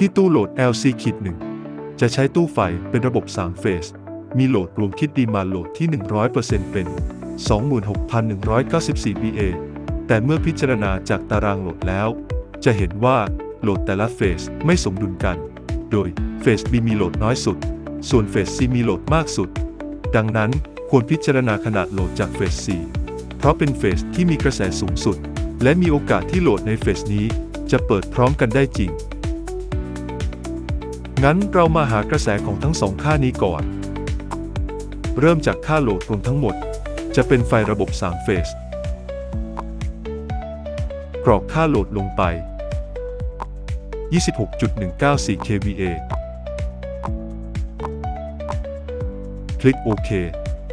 ที่ตู้โหลด LC ขีดหนึ่งจะใช้ตู้ไฟเป็นระบบ 3 เฟส มีโหลดรวมคิดดีมาโหลดที่ 100%เป็น 26,194 BA แต่เมื่อพิจารณาจากตารางโหลดแล้ว จะเห็นว่าโหลดแต่ละเฟสไม่สมดุลกัน โดยเฟส B มีโหลดน้อยสุด ส่วนเฟส C มีโหลดมากสุด ดังนั้นควรพิจารณาขนาดโหลดจากเฟส C เพราะเป็นเฟสที่มีกระแสสูงสุด และมีโอกาสที่โหลดในเฟสนี้จะเปิดพร้อมกันได้จริง งั้นเรามาหากระแสของทั้งสองค่านี้ก่อน เริ่มจากค่าโหลดรวมทั้งหมด จะเป็นไฟระบบ 3 เฟส กรอกค่าโหลดลงไป 26.194 kVA คลิกโอเค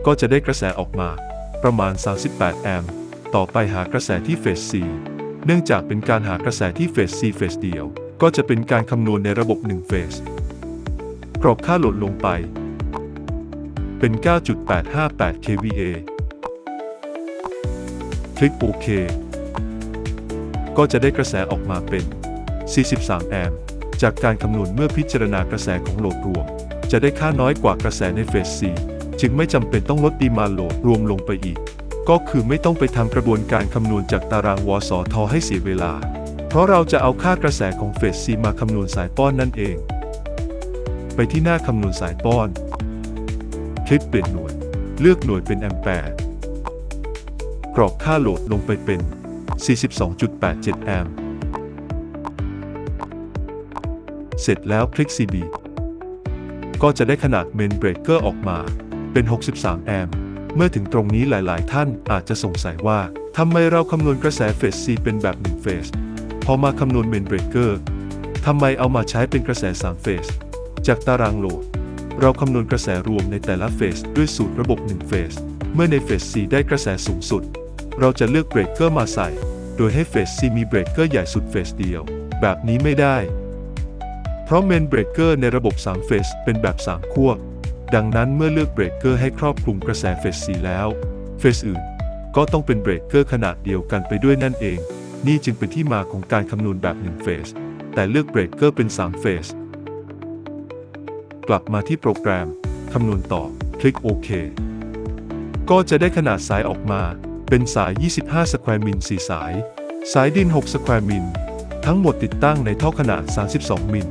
ก็จะได้กระแสออกมา ประมาณ 38 แอมป์ต่อไปหากระแสที่เฟส C เนื่องจากเป็นการหากระแสที่เฟส C เฟสเดียว ก็จะเป็นการคำนวณในระบบ1เฟสกรอกค่าโหลดลงไป เป็น 9.858 kVA คลิกโอเค ก็จะได้กระแสออกมาเป็น 43 แอมป์ จากการคำนวณเมื่อพิจารณากระแสของโหลดรวม จะได้ค่าน้อยกว่ากระแสในเฟส C จึงไม่จำเป็นต้องลดดีมาโหลดรวมลงไปอีก ก็คือไม่ต้องไปทำกระบวนการคำนวณจากตารางวสทให้เสียเวลา เพราะเราจะเอาค่ากระแสของเฟส C มาคำนวณสายป้อนนั่นเอง ไปที่หน้าคำนวณสายป้อน คลิกเปลี่ยนหน่วย เลือกหน่วยเป็นแอมแปร์กรอกค่าโหลดลงไปเป็น 42.87 แอมป์เสร็จแล้วคลิก CB ก็จะได้ขนาดเมนเบรกเกอร์ออกมาเป็น 63 แอมป์ เมื่อถึงตรงนี้หลาย ๆ ท่านอาจจะสงสัยว่าทำไมเราคำนวณกระแสเฟส C เป็นแบบ1เฟส พอมาคำนวณเมนเบรกเกอร์ทำไมเอามาใช้เป็นกระแส 3 เฟส จากตารางโหลด เราคำนวณกระแสรวมในแต่ละเฟสด้วยสูตรระบบ 1 เฟส เมื่อในเฟส C ได้กระแสสูงสุด เราจะเลือกเบรกเกอร์มาใส่ โดยให้เฟส C มีเบรกเกอร์ใหญ่สุดเฟสเดียว แบบนี้ไม่ได้ เพราะเมนเบรกเกอร์ในระบบ 3 เฟสเป็นแบบ 3 ขั้วดังนั้นเมื่อเลือกเบรกเกอร์ให้ครอบคลุมกระแสเฟส C แล้ว เฟสอื่นก็ต้องเป็นเบรกเกอร์ขนาดเดียวกันไปด้วยนั่นเอง นี่จึงเป็นที่มาของการคำนวณแบบ1เฟส แต่เลือกเบรกเกอร์เป็น3เฟส กลับมาที่โปรแกรม คำนวณต่อ คลิกโอเค ก็จะได้ขนาดสายออกมา เป็นสาย 25สแควร์มิล4สาย สายดิน 6สแควร์มิล ทั้งหมดติดตั้งในท่อขนาด 32 มิล